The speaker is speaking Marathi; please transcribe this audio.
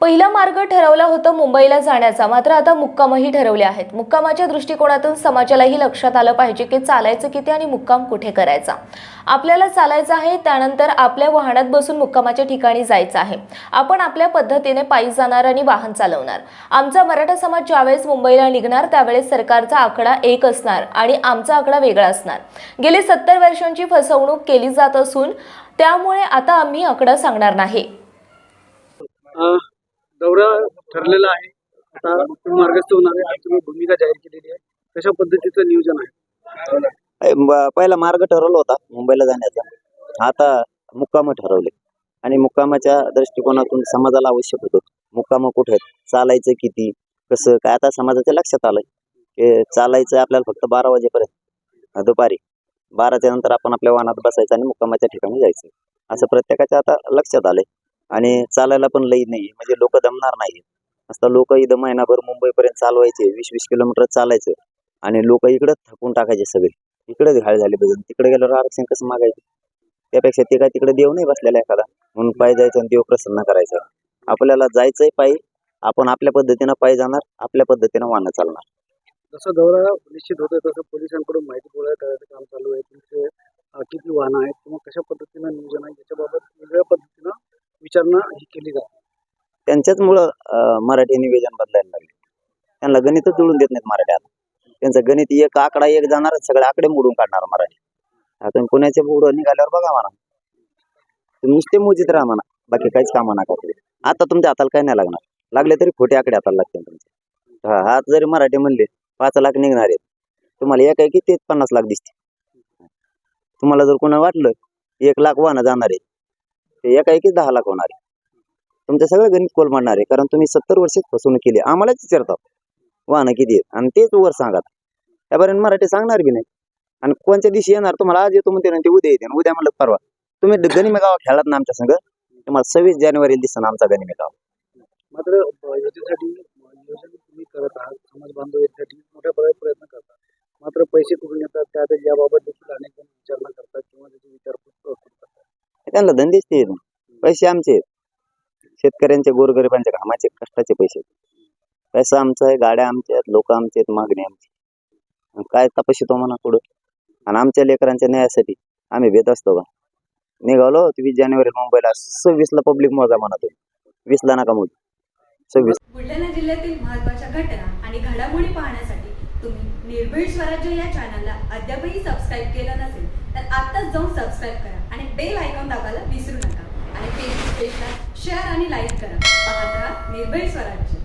पहिला मार्ग ठरवला होता मुंबईला जाण्याचा. मात्र आता मुक्कामही ठरवले आहेत. मुक्कामाच्या दृष्टिकोनातून समाजालाही लक्षात आलं पाहिजे की चालायचं किती आणि मुक्काम कुठे करायचा. आपल्याला चालायचं आहे त्यानंतर आपल्या वाहनात बसून मुक्कामाच्या ठिकाणी जायचं आहे. आपण आपल्या पद्धतीने पायी जाणार आणि वाहन चालवणार. आमचा मराठा समाज ज्यावेळेस मुंबईला निघणार त्यावेळेस सरकारचा आकडा एक असणार आणि आमचा आकडा वेगळा असणार. गेली सत्तर वर्षांची फसवणूक केली जात असून त्यामुळे आता आम्ही आकडा सांगणार नाही. दौरा ठरलेला आहे. आता मार्गस्थ होणार आहे तुम्ही भूमिका जाहीर केलेली आहे. कशा पद्धतीचं नियोजन आहे? पहिला मार्ग ठरवला होता मुंबईला जाण्याचा. आता मुक्काम ठरवले. आणि मुक्कामाच्या दृष्टिकोनातून समाजाला आवश्यक होतो. मुक्काम कुठे आहेत? चालायचं किती? कसं? काय? आता समाजाच्या लक्षात आलंय की चालायचं आपल्याला फक्त बारा वाजेपर्यंत. दुपारी. बाराच्या नंतर आपण आपल्या वाहनात बसायचं आणि मुक्कामाच्या ठिकाणी जायचं. असं प्रत्येकाच्या आता लक्षात आलंय. आणि चालायला पण लई नाही म्हणजे लोक दमणार नाही असता लोक इथं महिनाभर मुंबईपर्यंत चालवायचे वीस वीस किलोमीटर चालायचं आणि लोक इकडं थकून टाकायचे सगळे. इकडेच घाळ झाले बघून तिकडे गेल्यावर आरक्षण कसं मागायचं? त्यापेक्षा ते काय तिकडे देव नाही बसलेला एखादा. म्हणून पाय जायचं आणि देव प्रसन्न करायचं. आपल्याला जायचंय पायी. आपण आपल्या पद्धतीनं पायी जाणार आपल्या पद्धतीनं वाहनं चालणार. जसं दौरा निश्चित होतोय तसं पोलिसांकडून माहिती गोळा करायचं काम चालू आहे. तुमचे किती वाहनं आहेत किंवा कशा पद्धतीनं नियोजन आहे याच्याबाबत वेगळ्या पद्धतीनं विचारणा ही केली जाते. त्यांच्याचमुळं मराठी निवेदन बदलायला लागले. त्यांना गणितच जुळून देत नाहीत मराठी त्यांचं गणित एक आकडा एक जाणार सगळे आकडे मोडून काढणार मराठी. आता पुण्याचे पुढं निघाल्यावर बघा म्हणा. तुम्ही नुसते मोजित राहा म्हणा. बाकी काहीच कामं नका आता तुमच्या हाताला काही नाही लागणार. लागले तरी खोटे आकडे हाताला लागतील तुमचे. हा हात जरी मराठी म्हणले पाच लाख निघणार आहेत. तुम्हाला एक आहे की तेच पन्नास लाख दिसते तुम्हाला जर कोणा वाटलं एक लाख वाहनं जाणार आहे ते एका एकीच दहा लाख होणार आहे. तुमचं सगळं गणित कोल मांडणार आहे कारण तुम्ही सत्तर वर्ष फसवणूक केली आम्हालाच विचारतात वाहनं किती आहेत? आणि तेच वर सांगा त्यापर्यंत मराठी सांगणार बी नाही. आणि कोणत्या दिवशी येणार? तुम्हाला आज येतो म्हणते ना ते उद्या येते उद्या म्हणलं परवा. तुम्ही गनिमे गाव ना आमच्या संग तुम्हाला सव्वीस जानेवारी दिसतं आमचा गणिमे गाव. मात्र योजनेसाठी याच्यासाठी तुम्ही करत आहात. समाज बांधव यासाठी मोठ्या प्रकारे प्रयत्न करतात. मात्र पैसे कुठून येतात? त्या याबाबत देखील अनेक जण विचारणा करतात किंवा त्याची विचारपूस करतात. त्यांना धंदेच ते पैसे आमचे आहेत. शेतकऱ्यांचे गोरगरिबांच्या घामाचे कष्टाचे पैसे पैसा आमचा आहे गाड्या आमच्या आहेत लोक आमचे आहेत मागणी आमची काय तपासितो म्हणा पुढं. आणि आमच्या लेकरांच्या न्यायासाठी आम्ही भेट असतो का निघालो वीस जानेवारी मुंबईला सव्वीसला पब्लिक मोजा म्हणा तुम्ही. वीसला नका मोज. सव्वीस. बुलढाणा जिल्ह्यातील महत्त्वाच्या घटना आणि घडामोडी पाहण्यासाठी तुम्ही निर्भीड स्वराज्य या चॅनलला अद्यापही सबस्क्राईब केलं नसेल तर आत्ताच जाऊन सबस्क्राईब करा आणि बेल दाबायला विसरू नका. आणि फेसबुक पेजला शेअर आणि लाईक करा. पाहत राहा निर्भय स्वराज्य.